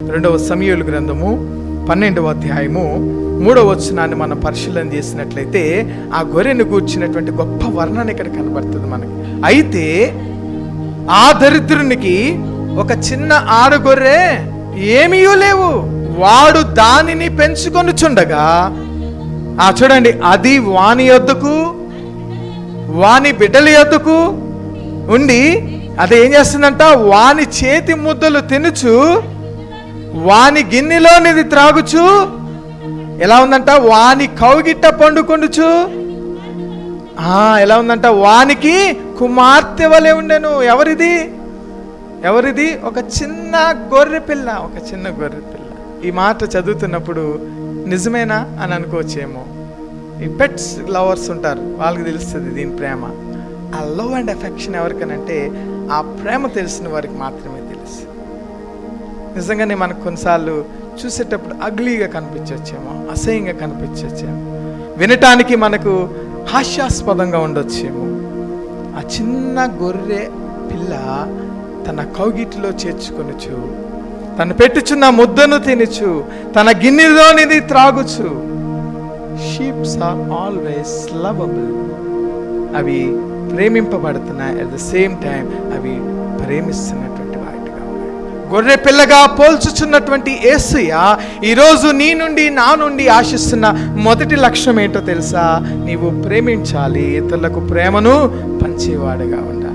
రెండవ సమయలు గ్రంథము పన్నెండవ అధ్యాయము మూడవ వచనాన్ని మనం పరిశీలన చేసినట్లయితే ఆ గొర్రెను గూర్చినటువంటి గొప్ప వర్ణన ఇక్కడ కనబడుతుంది మనకి. అయితే ఆ దరిద్రునికి ఒక చిన్న ఆడగొర్రె ఏమీ లేవు. వాడు దానిని పెంచుకొని చుండగా ఆ చూడండి అది వాని యొద్దకు వాని బిడ్డల యొద్దకు ఉండి అది ఏం చేస్తుందంట? వాని చేతి ముద్దలు తినుచు వాని గిన్నెలోనిది త్రాగుచు. ఎలా ఉందంట? వాని కౌగిట్ట పండుకొండుచు. ఎలా ఉందంట? వానికి కుమార్తె వలె ఉండెను. ఎవరిది? ఎవరిది? ఒక చిన్న గొర్రె పిల్ల ఒక చిన్న గొర్రె పిల్ల. ఈ మాట చదువుతున్నప్పుడు నిజమేనా అని అనుకోవచ్చేమో. ఈ పెట్స్ లవర్స్ ఉంటారు వాళ్ళకి తెలుస్తుంది దీని ప్రేమ. ఆ లవ్ అండ్ ఎఫెక్షన్ ఎవరికనంటే ఆ ప్రేమ తెలిసిన వారికి మాత్రమే తెలుసు. నిజంగానే మనకు కొన్నిసార్లు చూసేటప్పుడు అగ్లీగా కనిపించవచ్చేమో అసహ్యంగా కనిపించవచ్చేమో వినటానికి మనకు హాస్యాస్పదంగా ఉండొచ్చేమో. ఆ చిన్న గొర్రె పిల్ల తన కౌగిటిలో చేర్చుకొనుచు తను పెట్టుచున్న ముద్దను తినుచు తన గిన్నెలోనిది త్రాగుచు. షీప్స్ ఆర్ ఆల్వేస్ లవబుల్ అవి ప్రేమింపబడుతున్నాయి. అట్ ద సేమ్ టైం అవి ప్రేమిస్తున్నట్టు. గొర్రె పిల్లగా పోల్చుచున్నటువంటి ఏసయ్య ఈరోజు నీ నుండి నా నుండి ఆశిస్తున్న మొదటి లక్ష్యం ఏంటో తెలుసా? నీవు ప్రేమించాలి. ఇతరులకు ప్రేమను పంచేవాడుగా ఉండాలి.